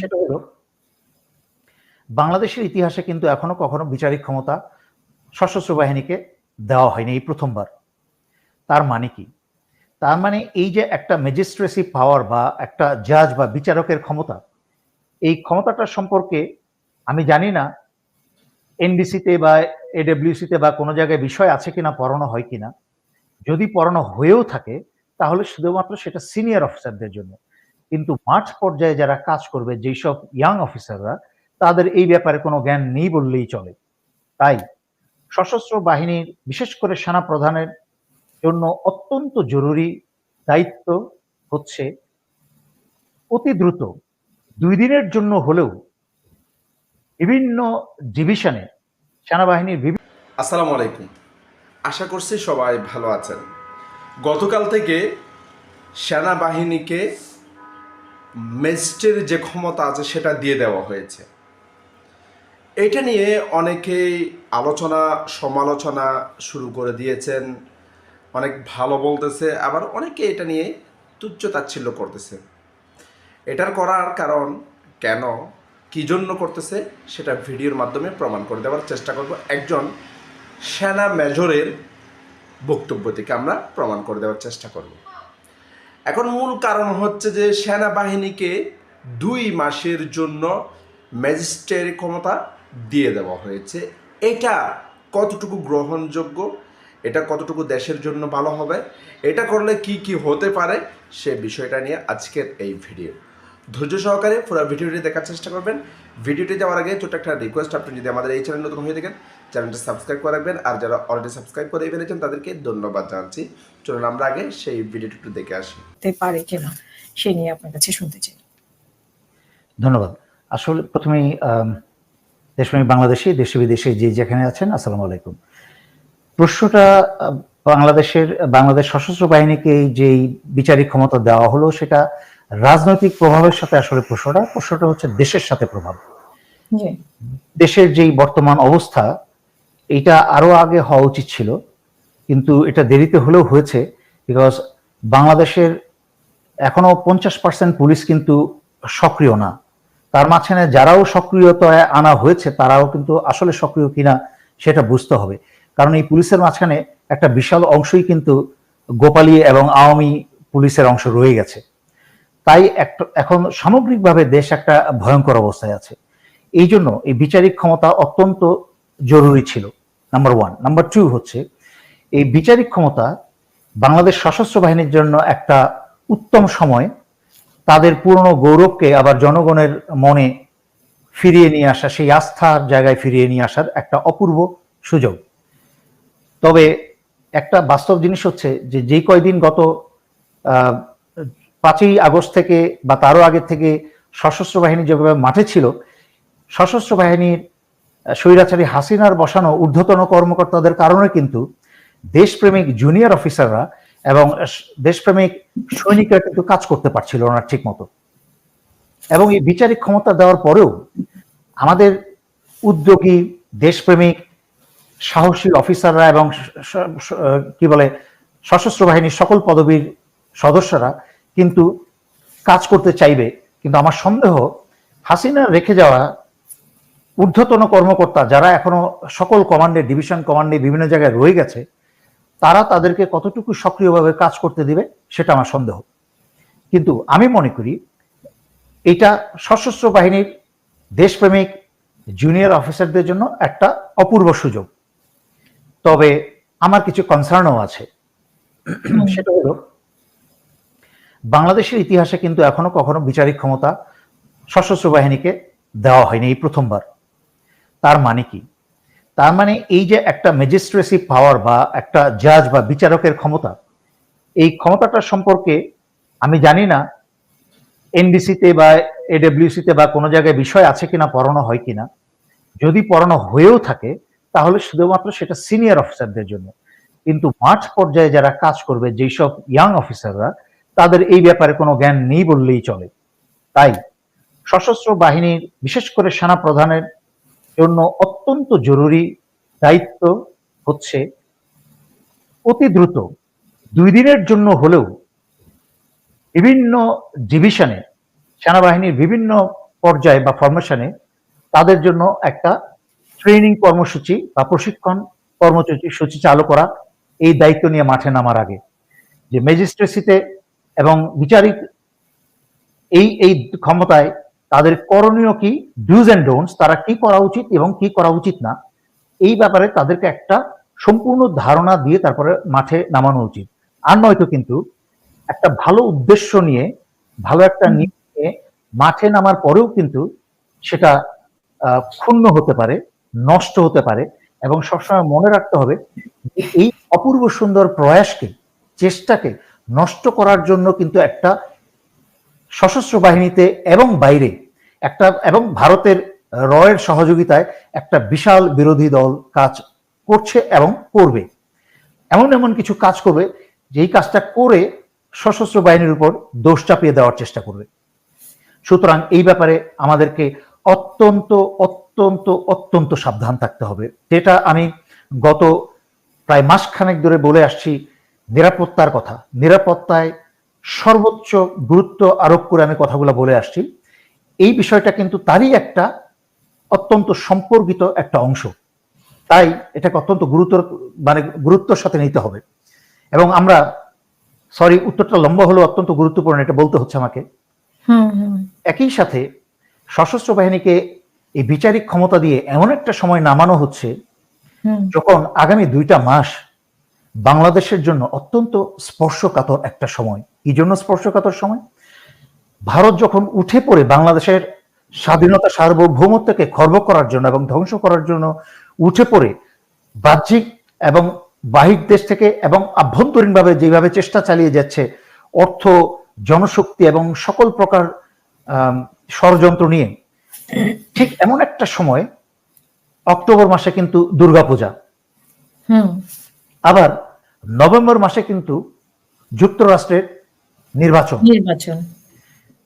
সেটা হলো, বাংলাদেশের ইতিহাসে কিন্তু এখনও কখনো বিচারিক ক্ষমতা সশস্ত্র বাহিনীকে দেওয়া হয়নি এই প্রথমবার। তার মানে কি? তার মানে এই যে একটা ম্যাজিস্ট্রেসি পাওয়ার বা একটা জাজ বা বিচারকের ক্ষমতা, এই ক্ষমতাটা সম্পর্কে আমি জানি না, এনডিসিতে বা এডব্লিউসিতে বা কোনো জায়গায় বিষয় আছে কিনা, পড়ানো হয় কিনা। যদি পড়ানো হয়েও থাকে, তাহলে শুধুমাত্র সেটা সিনিয়র অফিসারদের জন্য। কিন্তু মাঠ পর্যায়ে যারা কাজ করবে যেসব ইয়াং অফিসাররা তাদের এই ব্যাপারে কোনো জ্ঞান নেই বললেই চলে। তাই সশস্ত্র বাহিনীর বিশেষ করে সেনা প্রধানের জন্য অত্যন্ত জরুরি দায়িত্ব হচ্ছে অতি দ্রুত দুই দিনের জন্য হলেও বিভিন্ন ডিভিশনে সেনাবাহিনীর বিভিন্ন আসসালামু আলাইকুম। আশা করছি সবাই ভালো আছেন। গতকাল থেকে সেনাবাহিনীকে ম্যাজিস্ট্রের যে ক্ষমতা আছে সেটা দিয়ে দেওয়া হয়েছে। এটা নিয়ে অনেকেই আলোচনা, সমালোচনা শুরু করে দিয়েছেন। অনেক ভালো বলতেছে, আবার অনেকে এটা নিয়ে তুচ্ছ তাচ্ছিল্য করতেছে। এটার করার কারণ কেন, কী জন্য করতেছে, সেটা ভিডিওর মাধ্যমে প্রমাণ করে দেওয়ার চেষ্টা করব একজন সেনা মেজরের বক্তব্য থেকে আমরা প্রমাণ করে দেওয়ার চেষ্টা করব। এখন মূল কারণ হচ্ছে যে সেনাবাহিনীকে দুই মাসের জন্য ম্যাজিস্ট্রেট ক্ষমতা দিয়ে দেওয়া হয়েছে। এটা কতটুকু গ্রহণযোগ্য? এটা কতটুকু দেশের জন্য ভালো হবে? এটা করলে কি কি হতে পারে? সে বিষয়টা নিয়ে আজকের এই ভিডিও। ধৈর্য সহকারে পুরো ভিডিওটি দেখার চেষ্টা করবেন। ভিডিওটি যাওয়ার আগে ছোট একটা রিকোয়েস্ট আপনি যদি আমাদের এই চ্যানেল নতুন হয়ে থাকেন চ্যানেলটা সাবস্ক্রাইব করে রাখবেন। আর যারা অলরেডি সাবস্ক্রাইব করে ফেলেছেন তাদেরকে ধন্যবাদ জানাচ্ছি। চলুন আমরা আগে সেই ভিডিওটি একটু দেখে আসি। পারে কিনা সে নিয়ে আপনার কাছে শুনতে চাই। ধন্যবাদ। আসলে প্রথমেই দেশপ্রেমী বাংলাদেশি দেশে বিদেশে যে যেখানে আছেন আসসালামু আলাইকুম। প্রশ্নটা আহ, বাংলাদেশের বাংলাদেশ সশস্ত্র বাহিনীকে এই যেই বিচারিক ক্ষমতা দেওয়া হলো সেটা রাজনৈতিক প্রভাবের সাথে আসলে প্রশ্নটা প্রশ্নটা হচ্ছে দেশের সাথে প্রভাব। দেশের যেই বর্তমান অবস্থা এটা আরও আগে হওয়া উচিত ছিল, কিন্তু এটা দেরিতে হলেও হয়েছে বিকজ বাংলাদেশের এখনও পঞ্চাশ পার্সেন্ট পুলিশ কিন্তু সক্রিয় না। তার মাঝখানে যারাও সক্রিয়তায় আনা হয়েছে, তারাও কিন্তু আসলে সক্রিয় কিনা সেটা বুঝতে হবে। কারণ এই পুলিশের মাঝখানে একটা বিশাল অংশই কিন্তু গোপালী এবং আওয়ামী পুলিশের অংশ রয়ে গেছে। তাই এখন সামগ্রিকভাবে দেশ একটা ভয়ঙ্কর অবস্থায় আছে। এই জন্য এই বিচারিক ক্ষমতা অত্যন্ত জরুরি ছিল নাম্বার ওয়ান নাম্বার টু হচ্ছে, এই বিচারিক ক্ষমতা বাংলাদেশ সশস্ত্র বাহিনীর জন্য একটা উত্তম সময়। তাদের পুরনো গৌরবকে আবার জনগণের মনে ফিরিয়ে নিয়ে আসা, সেই আস্থার জায়গায় ফিরিয়ে নিয়ে আসার একটা অপূর্ব সুযোগ। তবে একটা বাস্তব জিনিস হচ্ছে যে, যেই কয়দিন গত পাঁচই আগস্ট থেকে বা তারও আগের থেকে সশস্ত্র বাহিনী যেভাবে মাঠে ছিল সশস্ত্র বাহিনীর স্বৈরাচারী হাসিনার বসানো ঊর্ধ্বতন কর্মকর্তাদের কারণে কিন্তু দেশপ্রেমিক জুনিয়র অফিসাররা এবং দেশপ্রেমিক সৈনিকরা কিন্তু কাজ করতে পারছিল না ঠিক মতো এবং এই বিচারিক ক্ষমতা দেওয়ার পরেও আমাদের উদ্যোগী দেশপ্রেমিক সাহসী অফিসাররা এবং কি বলে, সশস্ত্র বাহিনীর সকল পদবীর সদস্যরা কিন্তু কাজ করতে চাইবে। কিন্তু আমার সন্দেহ, হাসিনা রেখে যাওয়া ঊর্ধ্বতন কর্মকর্তা যারা এখনও সকল কমান্ডে ডিভিশন কমান্ডে বিভিন্ন জায়গায় রয়ে গেছে তারা তাদেরকে কতটুকু সক্রিয়ভাবে কাজ করতে দিবে সেটা আমার সন্দেহ। কিন্তু আমি মনে করি এটা সশস্ত্র বাহিনীর দেশপ্রেমিক জুনিয়র অফিসারদের জন্য একটা অপূর্ব সুযোগ। তবে আমার কিছু কনসার্নও আছে। সেটা হলো বাংলাদেশের ইতিহাসে কিন্তু এখনও কখনো বিচারিক ক্ষমতা সশস্ত্র বাহিনীকে দেওয়া হয়নি এই প্রথমবার। তার মানে কি? তার মানে এই যে একটা ম্যাজিস্ট্রেসি পাওয়ার বা একটা জাজ বা বিচারকের ক্ষমতা, এই ক্ষমতাটা সম্পর্কে আমি জানি না এনডিসিতে বা এডব্লিউসিতে বা কোনো জায়গায় বিষয় আছে কিনা, পড়ানো হয় কিনা। যদি পড়ানো হয়েও থাকে, তাহলে শুধুমাত্র সেটা সিনিয়র অফিসারদের জন্য। কিন্তু মাঠ পর্যায়ে যারা কাজ করবে, যেই সব ইয়াং অফিসাররা তাদের এই ব্যাপারে কোনো জ্ঞান নেই বললেই চলে। তাই সশস্ত্র বাহিনীর, বিশেষ করে সেনা প্রধানের জন্য অত্যন্ত জরুরি দায়িত্ব হচ্ছে অতি দ্রুত দুই দিনের জন্য হলেও বিভিন্ন ডিভিশনে, সেনাবাহিনীর বিভিন্ন পর্যায়ে বা ফরমেশনে তাদের জন্য একটা ট্রেনিং কর্মসূচি বা প্রশিক্ষণ কর্মসূচি সূচি চালু করা এই দায়িত্ব নিয়ে মাঠে নামার আগে। যে ম্যাজিস্ট্রেসিতে এবং বিচারিক এই এই ক্ষমতায় তাদের করণীয় কি? ডুজ অ্যান্ড ডোন্টস তারা কি করা উচিত এবং কি করা উচিত না? এই ব্যাপারে তাদেরকে একটা সম্পূর্ণ ধারণা দিয়ে তারপরে মাঠে নামানো উচিত। আর নয়তো কিন্তু একটা ভালো উদ্দেশ্য নিয়ে ভালো একটা নিয়ে মাঠে নামার পরেও কিন্তু সেটা ক্ষুণ্ণ হতে পারে নষ্ট হতে পারে এবং সবসময় মনে রাখতে হবে যে এই অপূর্ব সুন্দর প্রয়াসকে চেষ্টাকে নষ্ট করার জন্য কিন্তু একটা সশস্ত্র বাহিনীতে এবং বাইরে একটা এবং ভারতের রয়ের সহযোগিতায় একটা বিশাল বিরোধী দল কাজ করছে এবং করবে। এমন এমন কিছু কাজ করবে, যেই কাজটা করে সশস্ত্র বাহিনীর উপর দোষ চাপিয়ে দেওয়ার চেষ্টা করবে। সুতরাং এই ব্যাপারে আমাদেরকে অত্যন্ত অত্যন্ত অত্যন্ত সাবধান থাকতে হবে। যেটা আমি গত প্রায় মাসখানেক ধরে বলে আসছি, নিরাপত্তার কথা। নিরাপত্তায় সর্বোচ্চ গুরুত্ব আরোপ করে আমি কথাগুলো বলে আসছি। এই বিষয়টা কিন্তু তারই একটা অত্যন্ত সম্পর্কিত একটা অংশ। তাই এটাকে অত্যন্ত গুরুত্ব মানে গুরুত্বর সাথে নিতে হবে। এবং আমরা সরি উত্তরটা লম্বা হলেও অত্যন্ত গুরুত্বপূর্ণ এটা বলতে হচ্ছে আমাকে। একই সাথে সশস্ত্র বাহিনীকে এই বিচারিক ক্ষমতা দিয়ে এমন একটা সময় নামানো হচ্ছে যখন আগামী দুইটা মাস বাংলাদেশের জন্য অত্যন্ত স্পর্শকাতর একটা সময়। কি জন্য স্পর্শকাতর সময়? ভারত যখন উঠে পড়ে বাংলাদেশের স্বাধীনতা সার্বভৌমত্বকে খর্ব করার জন্য এবং ধ্বংস করার জন্য উঠে পড়ে বাহ্যিক এবং বাহিক দেশ থেকে এবং আভ্যন্তরীণভাবে যেভাবে চেষ্টা চালিয়ে যাচ্ছে অর্থ জনশক্তি এবং সকল প্রকার ষড়যন্ত্র নিয়ে ঠিক এমন একটা সময় অক্টোবর মাসে কিন্তু দুর্গাপূজা। হুম। আবার নভেম্বর মাসে কিন্তু যুক্তরাষ্ট্রের নির্বাচন। নির্বাচন।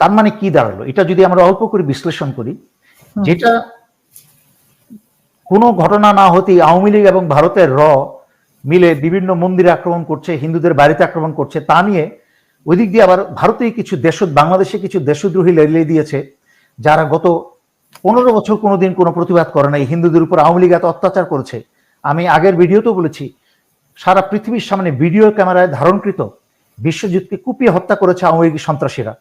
তার মানে কি দাঁড়াল? এটা যদি আমরা অল্প করে বিশ্লেষণ করি যেটা কোনো ঘটনা না হতেই আওয়ামী লীগ এবং ভারতের র মিলে বিভিন্ন মন্দিরে আক্রমণ করছে হিন্দুদের বাড়িতে আক্রমণ করছে তা নিয়ে ওই দিক দিয়ে আবার ভারতেই কিছু দেশ বাংলাদেশে কিছু দেশদ্রোহী লেলিয়ে দিয়েছে যারা গত পনেরো বছর কোনোদিন কোনো প্রতিবাদ করে নাই হিন্দুদের উপর আওয়ামী লীগ এত অত্যাচার করেছে। আমি আগের ভিডিওতেও বলেছি সারা পৃথিবীর সামনে ভিডিও ক্যামেরায় ধারণকৃত বিশ্বজিৎকে কুপিয়ে হত্যা করেছে আওয়ামী লীগ সন্ত্রাসীরা।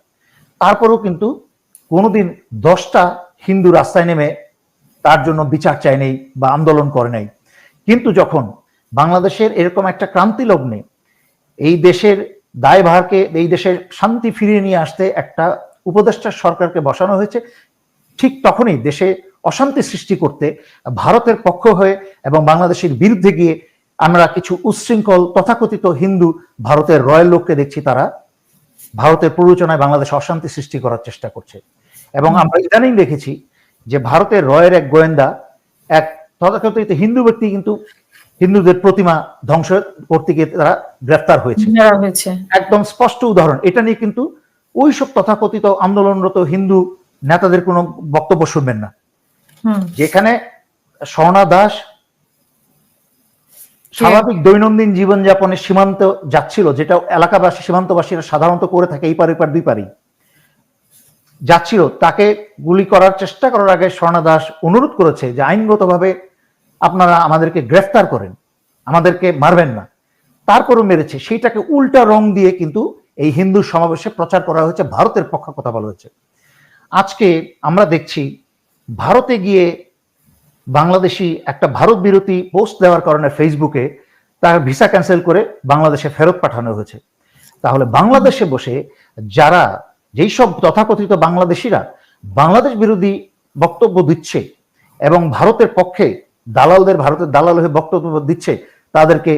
তারপরেও কিন্তু কোনোদিন দশটা হিন্দু রাস্তায় নেমে তার জন্য বিচার চায় নেই বা আন্দোলন করে নাই। কিন্তু যখন বাংলাদেশের এরকম একটা ক্রান্তি লগ্নে এই দেশের দায়ভারকে, এই দেশের শান্তি ফিরিয়ে নিয়ে আসতে একটা উপদেষ্টা সরকারকে বসানো হয়েছে, ঠিক তখনই দেশে অশান্তি সৃষ্টি করতে ভারতের পক্ষ হয়ে এবং বাংলাদেশের বিরুদ্ধে গিয়ে আমরা কিছু উচ্ছৃঙ্খল তথাকথিত হিন্দু ভারতের রয়্যাল লোককে দেখছি তারা। ভারতের প্ররোচনায় বাংলাদেশে অশান্তি সৃষ্টি করার চেষ্টা করছে। এবং আমরা ইদানিং দেখেছি যে ভারতের রয়ের এক গোয়েন্দা এক তথাকথিত হিন্দু ব্যক্তি কিন্তু হিন্দুদের প্রতিমা ধ্বংস করতে গিয়ে তারা গ্রেফতার হয়েছে। একদম স্পষ্ট উদাহরণ। এটা নিয়ে কিন্তু ওই সব তথাকথিত আন্দোলনরত হিন্দু নেতাদের কোনো বক্তব্য শুনবেন না। যেখানে স্বর্ণা দাস স্বাভাবিক দৈনন্দিন জীবনযাপনে সীমান্ত যাচ্ছিল, যেটা এলাকাবাসী, সীমান্তবাসীরা সাধারণত করে থাকে এই পার পার দুই পারি যাচ্ছিল, তাকে গুলি করার চেষ্টা করার আগে স্বর্ণা দাস অনুরোধ করেছে যে আইনগতভাবে আপনারা আমাদেরকে গ্রেফতার করেন, আমাদেরকে মারবেন না। তারপরও মেরেছে। সেইটাকে উল্টা রং দিয়ে কিন্তু এই হিন্দু সমাবেশে প্রচার করা হয়েছে, ভারতের পক্ষে কথা বলা হয়েছে। আজকে আমরা দেখছি, ভারতে গিয়ে বাংলাদেশি একটা ভারত বিরোধী পোস্ট দেওয়ার কারণে ফেসবুকে তার ভিসা ক্যান্সেল করে বাংলাদেশে ফেরত পাঠানো হয়েছে। তাহলে বাংলাদেশে বসে যারা, যেই সব তথাকথিত বাংলাদেশিরা বাংলাদেশ বিরোধী বক্তব্য দিচ্ছে এবং ভারতের পক্ষে দালালদের, ভারতের দালাল হয়ে বক্তব্য দিচ্ছে, তাদেরকে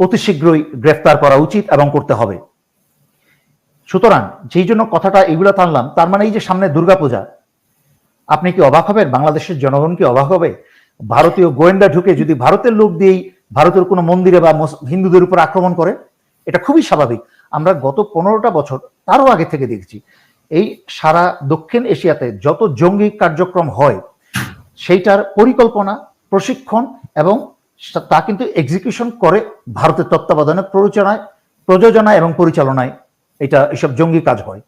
অতি শীঘ্রই গ্রেফতার করা উচিত এবং করতে হবে। সুতরাং যেই জন্য কথাটা এগুলো টানলাম, তার মানে এই যে সামনে দুর্গাপূজা আপনি কি অবাক হবেন? বাংলাদেশের জনগণ কি অবাক হবে? ভারতীয় গোয়েন্দা ঢুকে যদি ভারতের লোক দিয়েই ভারতের কোনো মন্দিরে বা হিন্দুদের উপর আক্রমণ করে, এটা খুবই স্বাভাবিক। আমরা গত পনেরোটা বছর তারও আগে থেকে দেখছি, এই সারা দক্ষিণ এশিয়াতে যত জঙ্গি কার্যক্রম হয়, সেইটার পরিকল্পনা, প্রশিক্ষণ এবং তা কিন্তু এক্সিকিউশন করে ভারতের তত্ত্বাবধানে, প্ররোচনায় প্রযোজনা এবং পরিচালনায় এটা এসব জঙ্গি কাজ হয়।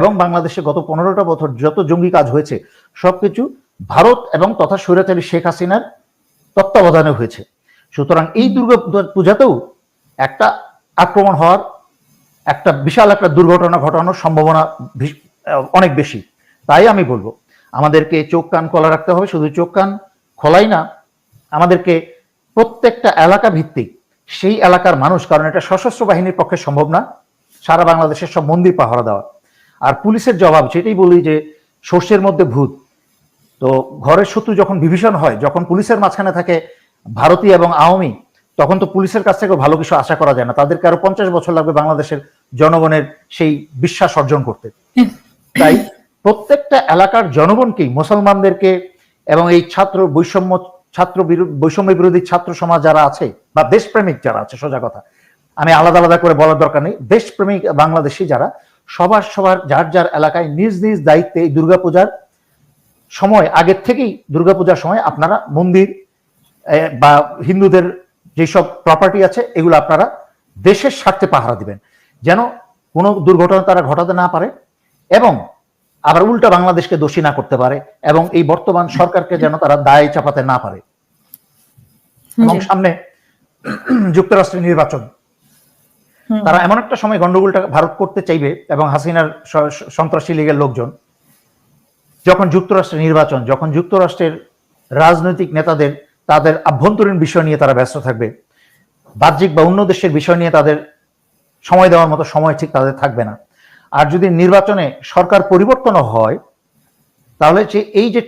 এবং বাংলাদেশে গত পনেরোটা বছর যত জঙ্গি কাজ হয়েছে, সবকিছু ভারত এবং তথা স্বৈরাচারী শেখ হাসিনার তত্ত্বাবধানে হয়েছে। সুতরাং এই দুর্গা পূজাতেও একটা আক্রমণ হওয়ার একটা বিশাল একটা দুর্ঘটনা ঘটানোর সম্ভাবনা অনেক বেশি। তাই আমি বলব, আমাদেরকে চোখ কান খোলা রাখতে হবে। শুধু চোখ কান খোলাই না, আমাদেরকে প্রত্যেকটা এলাকা ভিত্তিক, সেই এলাকার মানুষ, কারণ এটা সশস্ত্র বাহিনীর পক্ষে সম্ভব না। সারা বাংলাদেশের সব মন্দির পাহারা দেওয়া। আর পুলিশের জবাব, সেটাই বলি যে সর্ষের মধ্যে ভূত। তো ঘরের শত্রু যখন বিভীষণ হয়, যখন পুলিশের মাঝখানে থাকে ভারতীয় এবং আওয়ামী, তখন তো পুলিশের কাছ থেকে ভালো কিছু আশা করা যায় না। তাদেরকে আরও পঞ্চাশ বছর লাগবে বাংলাদেশের জনগণের সেই বিশ্বাস অর্জন করতে। তাই প্রত্যেকটা এলাকার জনগণকেই, মুসলমানদেরকে এবং এই ছাত্র বৈষম্য ছাত্র বৈষম্য বিরোধী ছাত্র সমাজ যারা আছে বা দেশপ্রেমিক যারা আছে, সোজা কথা। আমি আলাদা আলাদা করে বলার দরকার নেই। দেশপ্রেমিক বাংলাদেশি যারা সবার সবার যার যার এলাকায় নিজ নিজ দায়িত্বে এই দুর্গাপূজার সময় আগের থেকেই দুর্গাপূজার সময় আপনারা মন্দির বা হিন্দুদের যেসব প্রপার্টি আছে এগুলো আপনারা দেশের স্বার্থে পাহারা দিবেন। যেন কোনো দুর্ঘটনা তারা ঘটাতে না পারে এবং আবার উল্টা বাংলাদেশকে দোষী না করতে পারে এবং এই বর্তমান সরকারকে যেন তারা দায় চাপাতে না পারে। এবং সামনে যুক্তরাষ্ট্রের নির্বাচন। তারা এমন একটা সময় গন্ডগোলটা ভারত করতে চাইবে এবং হাসিনার সন্ত্রাসী লীগের লোকজন, যখন যুক্তরাষ্ট্রের নির্বাচন, যখন যুক্তরাষ্ট্রের রাজনৈতিক নেতাদের তাদের আভ্যন্তরীণ বিষয় নিয়ে তারা ব্যস্ত থাকবে, বাহ্যিক বা অন্য দেশের বিষয় নিয়ে তাদের সময় দেওয়ার মতো সময় ঠিক তাদের থাকবে না। আর যদি নির্বাচনে সরকার পরিবর্তনও হয়, তাহলে যে এই যে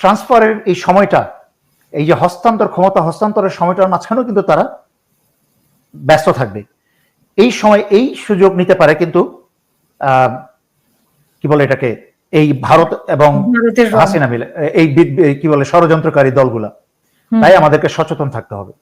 ট্রান্সফারের এই সময়টা, এই যে হস্তান্তর, ক্ষমতা হস্তান্তরের সময়টার মাঝখানেও কিন্তু তারা ব্যস্ত থাকবে। এই সময় এই সুযোগ নিতে পারে কিন্তু আহ, কি বলে এটাকে এই ভারত এবং হাসিনা মিলে এই কি বলে ষড়যন্ত্রকারী দলগুলা। তাই আমাদেরকে সচেতন থাকতে হবে।